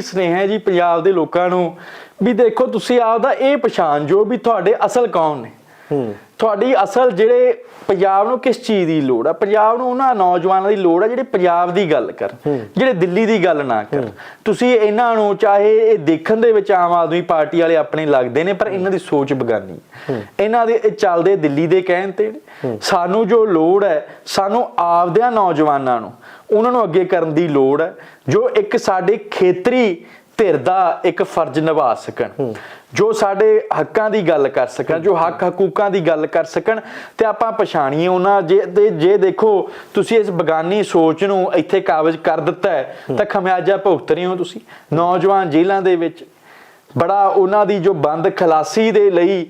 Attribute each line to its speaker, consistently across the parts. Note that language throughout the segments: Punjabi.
Speaker 1: ਸਨੇਹ ਹੈ ਜੀ ਪੰਜਾਬ ਦੇ ਲੋਕਾਂ ਨੂੰ ਵੀ ਦੇਖੋ ਤੁਸੀਂ ਆਪਦਾ ਇਹ ਪਛਾਣ ਜੋ ਵੀ ਤੁਹਾਡੇ ਅਸਲ ਕੌਣ ਨੇ?
Speaker 2: ਹੂੰ।
Speaker 1: ਤੁਹਾਡੀ ਅਸਲ ਜਿਹੜੇ ਪੰਜਾਬ ਨੂੰ ਕਿਸ ਚੀਜ਼ ਦੀ ਲੋੜ ਆ? ਪੰਜਾਬ ਨੂੰ ਉਹਨਾਂ ਨੌਜਵਾਨਾਂ ਦੀ ਲੋੜ ਆ ਜਿਹੜੇ ਪੰਜਾਬ ਦੀ ਗੱਲ ਕਰਨ ਜਿਹੜੇ ਦਿੱਲੀ ਦੀ ਗੱਲ ਨਾ ਕਰਨ ਤੁਸੀਂ ਇਹਨਾਂ ਨੂੰ ਚਾਹੇ ਇਹ ਦੇਖਣ ਦੇ ਵਿੱਚ ਆਮ ਆਦਮੀ ਪਾਰਟੀ ਵਾਲੇ ਆਪਣੇ ਲੱਗਦੇ ਨੇ ਪਰ ਇਹਨਾਂ ਦੀ ਸੋਚ ਬਗਾਨੀ। ਇਹਨਾਂ ਦੇ ਇਹ ਚੱਲਦੇ ਦਿੱਲੀ ਦੇ ਕਹਿਣ ਤੇ। ਸਾਨੂੰ ਜੋ ਲੋੜ ਹੈ ਸਾਨੂੰ ਆਪਦਿਆਂ ਨੌਜਵਾਨਾਂ ਨੂੰ ਉਹਨਾਂ ਨੂੰ ਅੱਗੇ ਕਰਨ ਦੀ ਲੋੜ ਹੈ ਜੋ ਇੱਕ ਸਾਡੇ ਖੇਤਰੀ ਧਿਰ ਦਾ ਇੱਕ ਫਰਜ਼ ਨਿਭਾ ਸਕਣ। ਜੋ ਸਾਡੇ ਹੱਕਾਂ ਦੀ ਗੱਲ ਕਰ ਸਕਣ ਜੋ ਹੱਕ ਹਕੂਕਾਂ ਦੀ ਗੱਲ ਕਰ ਸਕਣ ਤੇ ਆਪਾਂ ਪਛਾਣੀਏ ਉਹਨਾਂ ਜੇ ਤੇ ਜੇ ਦੇਖੋ ਤੁਸੀਂ ਇਸ ਬਗਾਨੀ ਸੋਚ ਨੂੰ ਇੱਥੇ ਕਾਬਜ਼ ਕਰ ਦਿੱਤਾ ਹੈ। ਤਾਂ ਖਮਿਆਜਾ ਭੁਗਤ ਰਹੇ ਹੋ ਤੁਸੀਂ। ਨੌਜਵਾਨ ਜੇਲ੍ਹਾਂ ਦੇ ਵਿੱਚ ਬੜਾ ਉਹਨਾਂ ਦੀ ਜੋ ਬੰਦ ਖਲਾਸੀ ਦੇ ਲਈ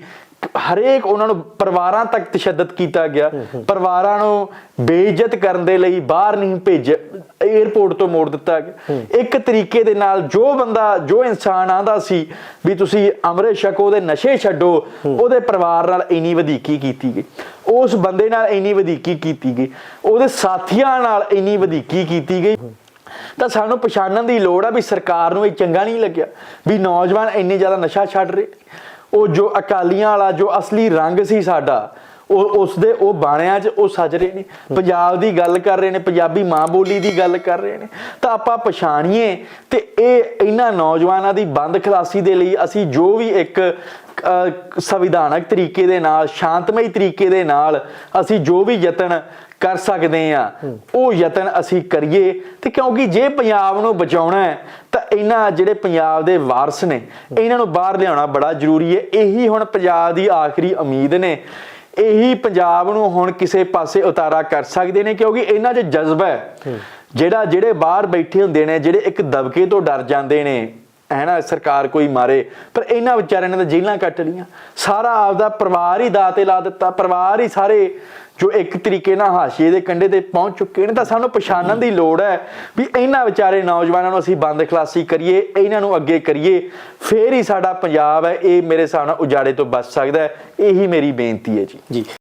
Speaker 1: ਹਰੇਕ ਉਹਨਾਂ ਨੂੰ ਪਰਿਵਾਰਾਂ ਤੱਕ ਤਸ਼ੱਦਦ ਕੀਤਾ ਗਿਆ। ਪਰਿਵਾਰਾਂ ਨੂੰ ਬੇਇੱਜ਼ਤ ਕਰਨ ਦੇ ਲਈ ਬਾਹਰ ਨਹੀਂ ਭੇਜ 에ਅਰਪੋਰਟ ਤੋਂ ਮੋੜ ਦਿੱਤਾ ਗਿਆ। ਇੱਕ ਤਰੀਕੇ ਦੇ ਨਾਲ ਜੋ ਬੰਦਾ ਜੋ ਇਨਸਾਨ ਆਂਦਾ ਸੀ ਵੀ ਤੁਸੀਂ ਅੰਮ੍ਰਿਤ ਛਕੋ ਉਹਦੇ ਨਸ਼ੇ ਛੱਡੋ ਉਹਦੇ ਪਰਿਵਾਰ ਨਾਲ ਇੰਨੀ ਵਧੀਕੀ ਕੀਤੀ ਗਈ। ਉਸ ਬੰਦੇ ਨਾਲ ਇੰਨੀ ਵਧੀਕੀ ਕੀਤੀ ਗਈ। ਉਹਦੇ ਸਾਥੀਆਂ ਨਾਲ ਇੰਨੀ ਵਧੀਕੀ ਕੀਤੀ ਗਈ। ਤਾਂ ਸਾਨੂੰ ਪਛਾਣਨ ਦੀ ਲੋੜ ਆ ਵੀ ਸਰਕਾਰ ਨੂੰ ਇਹ ਚੰਗਾ ਨਹੀਂ ਲੱਗਿਆ ਵੀ ਨੌਜਵਾਨ ਇੰਨੇ ਜ਼ਿਆਦਾ ਨਸ਼ਾ ਛੱਡ ਰਹੇ। ਉਹ ਜੋ ਅਕਾਲੀਆਂ ਵਾਲਾ ਜੋ ਅਸਲੀ ਰੰਗ ਸੀ ਸਾਡਾ ਉਹ ਉਸ ਦੇ ਉਹ ਬਾਣਿਆਂ 'ਚ ਉਹ ਸੱਜ ਰਹੇ ਨੇ। ਪੰਜਾਬ ਦੀ ਗੱਲ ਕਰ ਰਹੇ ਨੇ ਪੰਜਾਬੀ ਮਾਂ ਬੋਲੀ ਦੀ ਗੱਲ ਕਰ ਰਹੇ ਨੇ। ਤਾਂ ਆਪਾਂ ਪਛਾਣੀਏ ਤੇ ਇਹ ਇਹਨਾਂ ਨੌਜਵਾਨਾਂ ਦੀ ਬੰਦ ਖਲਾਸੀ ਦੇ ਲਈ ਅਸੀਂ ਜੋ ਵੀ ਇੱਕ ਅਹ, ਸੰਵਿਧਾਨਕ ਤਰੀਕੇ ਦੇ ਨਾਲ ਸ਼ਾਂਤਮਈ ਤਰੀਕੇ ਦੇ ਨਾਲ ਅਸੀਂ ਜੋ ਵੀ ਯਤਨ ਕਰ ਸਕਦੇ ਆ ਉਹ ਯਤਨ ਅਸੀਂ ਕਰੀਏ ਤੇ ਕਿਉਂਕਿ ਜੇ ਪੰਜਾਬ ਨੂੰ ਬਚਾਉਣਾ ਹੈ ਇਹਨਾਂ ਜਿਹੜੇ ਪੰਜਾਬ ਦੇ ਵਾਰਸ ਨੇ ਇਹਨਾਂ ਨੂੰ ਬਾਹਰ ਲਿਆਉਣਾ ਬੜਾ ਜ਼ਰੂਰੀ ਹੈ। ਇਹੀ ਹੁਣ ਪੰਜਾਬ ਦੀ ਆਖਰੀ ਉਮੀਦ ਨੇ। ਇਹੀ ਪੰਜਾਬ ਨੂੰ ਹੁਣ ਕਿਸੇ ਪਾਸੇ ਉਤਾਰਾ ਕਰ ਸਕਦੇ ਨੇ ਕਿਉਂਕਿ ਇਹਨਾਂ 'ਚ ਜਜ਼ਬਾ ਹੈ। ਜਿਹੜਾ ਜਿਹੜੇ ਬਾਹਰ ਬੈਠੇ ਹੁੰਦੇ ਨੇ ਜਿਹੜੇ ਇੱਕ ਦਬਕੇ ਤੋਂ ਡਰ ਜਾਂਦੇ ਨੇ ਹੈ ਨਾ, ਸਰਕਾਰ ਕੋਈ ਮਾਰੇ, ਪਰ ਇਹਨਾਂ ਵਿਚਾਰਿਆਂ ਨੇ ਤਾਂ ਜੇਲ੍ਹਾਂ ਕੱਟ ਲੀਆਂ ਸਾਰਾ ਆਪਦਾ ਪਰਿਵਾਰ ਹੀ ਦਾਅ ਤੇ ਲਾ ਦਿੱਤਾ। ਪਰਿਵਾਰ ਹੀ ਸਾਰੇ ਜੋ ਇੱਕ ਤਰੀਕੇ ਨਾਲ ਹਾਸ਼ੀਏ ਦੇ ਕੰਢੇ ਤੇ ਪਹੁੰਚ ਚੁੱਕੇ ਨੇ, ਤਾਂ ਸਾਨੂੰ ਪਛਾਣਨ ਦੀ ਲੋੜ ਹੈ ਵੀ ਇਹਨਾਂ ਵਿਚਾਰੇ ਨੌਜਵਾਨਾਂ ਨੂੰ ਅਸੀਂ ਬੰਦ ਖਲਾਸੀ ਕਰੀਏ, ਇਹਨਾਂ ਨੂੰ ਅੱਗੇ ਕਰੀਏ। ਫੇਰ ਹੀ ਸਾਡਾ ਪੰਜਾਬ ਹੈ, ਇਹ ਮੇਰੇ ਹਿਸਾਬ ਨਾਲ ਉਜਾੜੇ ਤੋਂ ਬਚ ਸਕਦਾ ਹੈ। ਇਹੀ ਮੇਰੀ ਬੇਨਤੀ ਹੈ ਜੀ।
Speaker 2: ਜੀ।